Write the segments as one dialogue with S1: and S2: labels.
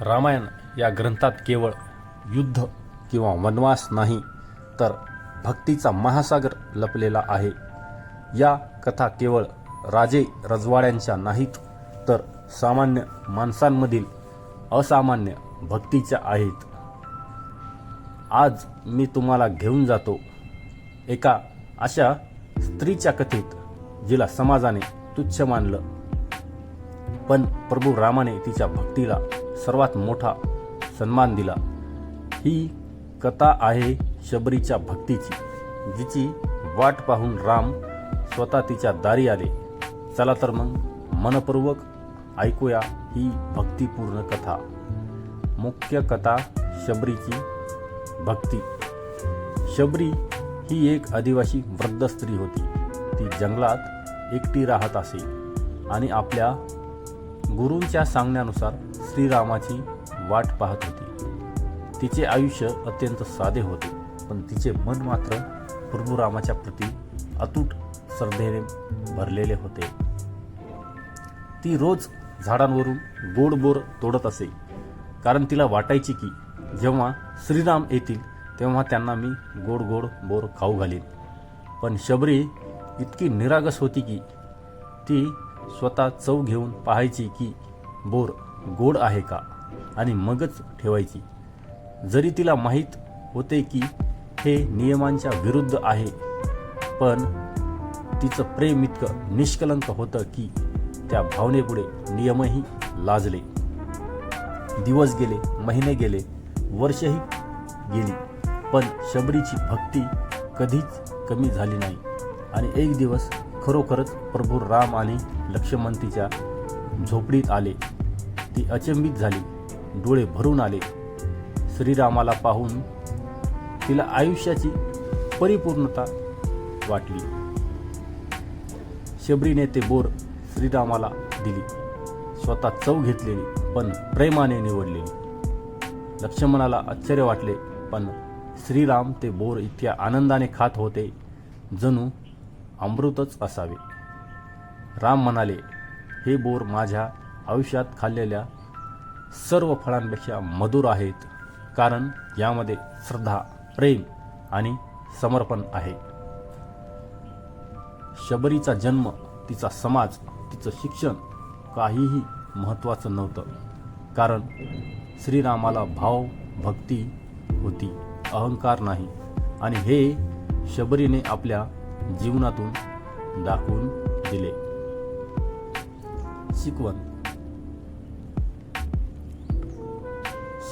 S1: रामायण या ग्रंथात केवळ युद्ध किंवा वनवास नाही तर भक्तीचा महासागर लपलेला आहे. या कथा केवळ राजे रजवाड्यांच्या नाहीत तर सामान्य माणसांमधील असामान्य भक्तीच्या आहेत. आज मी तुम्हाला घेऊन जातो एका अशा स्त्रीच्या कथेत जिला समाजाने तुच्छ मानलं. पण प्रभू रामाने तिच्या भक्तीला सर्वात मोठा सन्मान दिला. ही कथा आहे शबरीच्या भक्तीची जिची वाट पाहून राम स्वतः तिच्या दारी आले. चला तर मग मनपूर्वक ऐकूया ही भक्तिपूर्ण कथा. मुख्य कथा शबरीची भक्ती. शबरी ही एक आदिवासी वृद्ध स्त्री होती. ती जंगलात एकटी राहत असे आणि आपल्या गुरूंच्या सांगण्यानुसार श्रीरामाची वाट पाहत होती. तिचे आयुष्य अत्यंत साधे होते पण तिचे मन मात्र प्रभू रामाच्या प्रती अतूट श्रद्धेने भरलेले होते. ती रोज झाडांवरून गोड बोर तोडत असे कारण तिला वाटायची की जेव्हा श्रीराम येतील तेव्हा त्यांना मी गोड गोड बोर खाऊ घालीन. पण शबरी इतकी निरागस होती की ती स्वतः चव घेऊन पाहायची की बोर गोड आहे का आणि मगच ठेवायची. जरी तिला माहीत होते की हे नियमांच्या विरुद्ध आहे पण तिचं प्रेम इतकं निष्कलंक होतं की त्या भावनेपुढे नियमही लाजले. दिवस गेले महिने गेले वर्षही गेली पण शबरीची भक्ती कधीच कमी झाली नाही. आणि एक दिवस खरोखरच प्रभू राम आणि लक्ष्मण तिच्या झोपडीत आले. ती अचंबित झाली. डोळे भरून आले. श्रीरामाला पाहून तिला आयुष्याची परिपूर्णता वाटली. शबरीने ते बोर श्रीरामाला दिली. स्वतः चव घेतलेली पण प्रेमाने निवडलेली. लक्ष्मणाला आश्चर्य वाटले पण श्रीराम ते बोर इतक्या आनंदाने खात होते. जणू अमृतच असावे. राम म्हणाले हे बोर माझ्या आयुष्यात खाल्लेल्या सर्व फळांपेक्षा मधुर आहेत. कारण यामध्ये श्रद्धा प्रेम आणि समर्पण आहे. शबरीचा जन्म तिचा समाज तिचं शिक्षण काहीही महत्त्वाचं नव्हतं. कारण श्रीरामाला भाव भक्ती होती अहंकार नाही. आणि हे शबरीने आपल्या जीवनातून दाखवून दिले. शिकवण.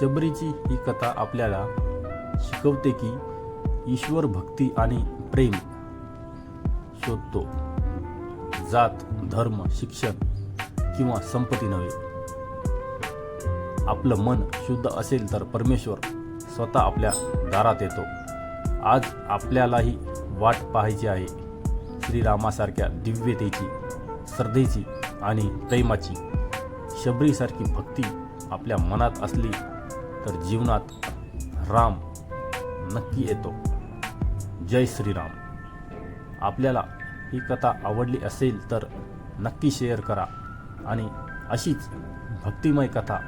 S1: शबरीची ही कथा आपल्याला शिकवते की ईश्वर भक्ती आणि प्रेम शोधतो. जात धर्म शिक्षण किंवा संपत्ती नव्हे. आपलं मन शुद्ध असेल तर परमेश्वर स्वतः आपल्या दारात येतो. आज आपल्यालाही वाट पाहायची आहे. श्रीरामासारख्या दिव्यतेची श्रद्धेची आणि प्रेमाची शबरीसारखी भक्ती आपल्या मनात असली तर जीवनात राम नक्की येतो. जय श्रीराम. आपल्याला ही कथा आवडली असेल तर नक्की शेअर करा आणि अशीच भक्तिमय कथा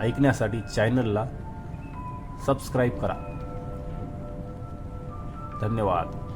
S1: ऐकण्यासाठी चॅनलला सबस्क्राईब करा. धन्यवाद.